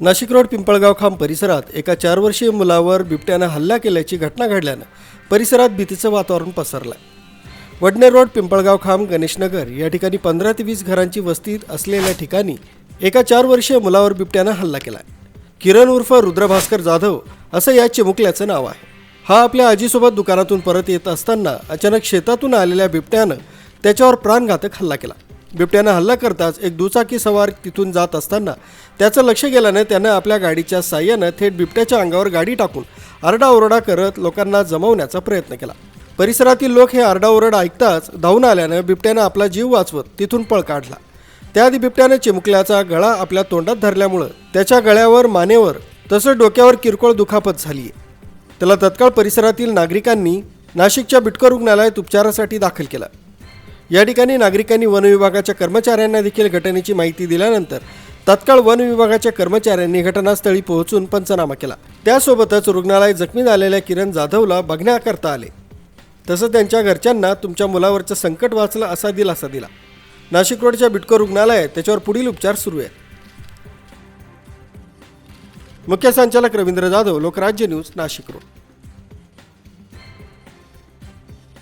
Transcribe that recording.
Nashik road Pimpalgaon खांब परिसरात एका चार वर्षीय मुलावर बिबट्यानं हल्ला केल्याची घटना घडल्यानं परिसरात भीतीचं वातावरण पसरलं वडनेर रोड पिंपळगाव खांब गणेशनगर या ठिकाणी पंधरा ते वीस घरांची वस्तीत असलेल्या ठिकाणी एका चार वर्षीय मुलावर बिबट्यानं हल्ला केला किरण उर्फ रुद्रभास्कर जाधव असं या चिमुकल्याचं नाव आहे. हा आपल्या आजीसोबत दुकानातून परत येत असताना अचानक शेतातून आलेल्या बिबट्यानं त्याच्यावर प्राणघातक हल्ला केला. बिबट्यानं हल्ला करताच एक दुचाकी सवार तिथून जात असताना त्याचं लक्ष गेल्यानं त्यानं आपल्या गाडीच्या साह्यानं थेट बिबट्याच्या अंगावर गाडी टाकून आरडाओरडा करत लोकांना जमवण्याचा प्रयत्न केला. परिसरातील लोक हे आरडाओरड ऐकताच धावून आल्यानं बिबट्यानं आपला जीव वाचवत तिथून पळ काढला. त्याआधी बिबट्यानं चिमुकल्याचा गळा आपल्या तोंडात धरल्यामुळं त्याच्या गळ्यावर मानेवर तसंच डोक्यावर किरकोळ दुखापत झाली आहे त्याला तत्काळ परिसरातील नागरिकांनी नाशिकच्या बिटकर रुग्णालयात उपचारासाठी दाखल केलं. या ठिकाणी नागरिकांनी वन विभागाच्या कर्मचाऱ्यांना देखील घटनेची माहिती दिल्यानंतर तत्काळ वन विभागाच्या कर्मचाऱ्यांनी घटनास्थळी पोहोचून पंचनामा केला. त्यासोबतच रुग्णालयात जखमी झालेल्या किरण जाधवला बघण्याकरता आले. तसं त्यांच्या घरच्यांना तुमच्या मुलावरचं संकट वाचलं असा दिलासा दिला. नाशिक रोडच्या बिटको रुग्णालयात त्याच्यावर पुढील उपचार सुरू आहेत. मुख्य संचालक रवींद्र जाधव लोकराज्य न्यूज नाशिक रोड.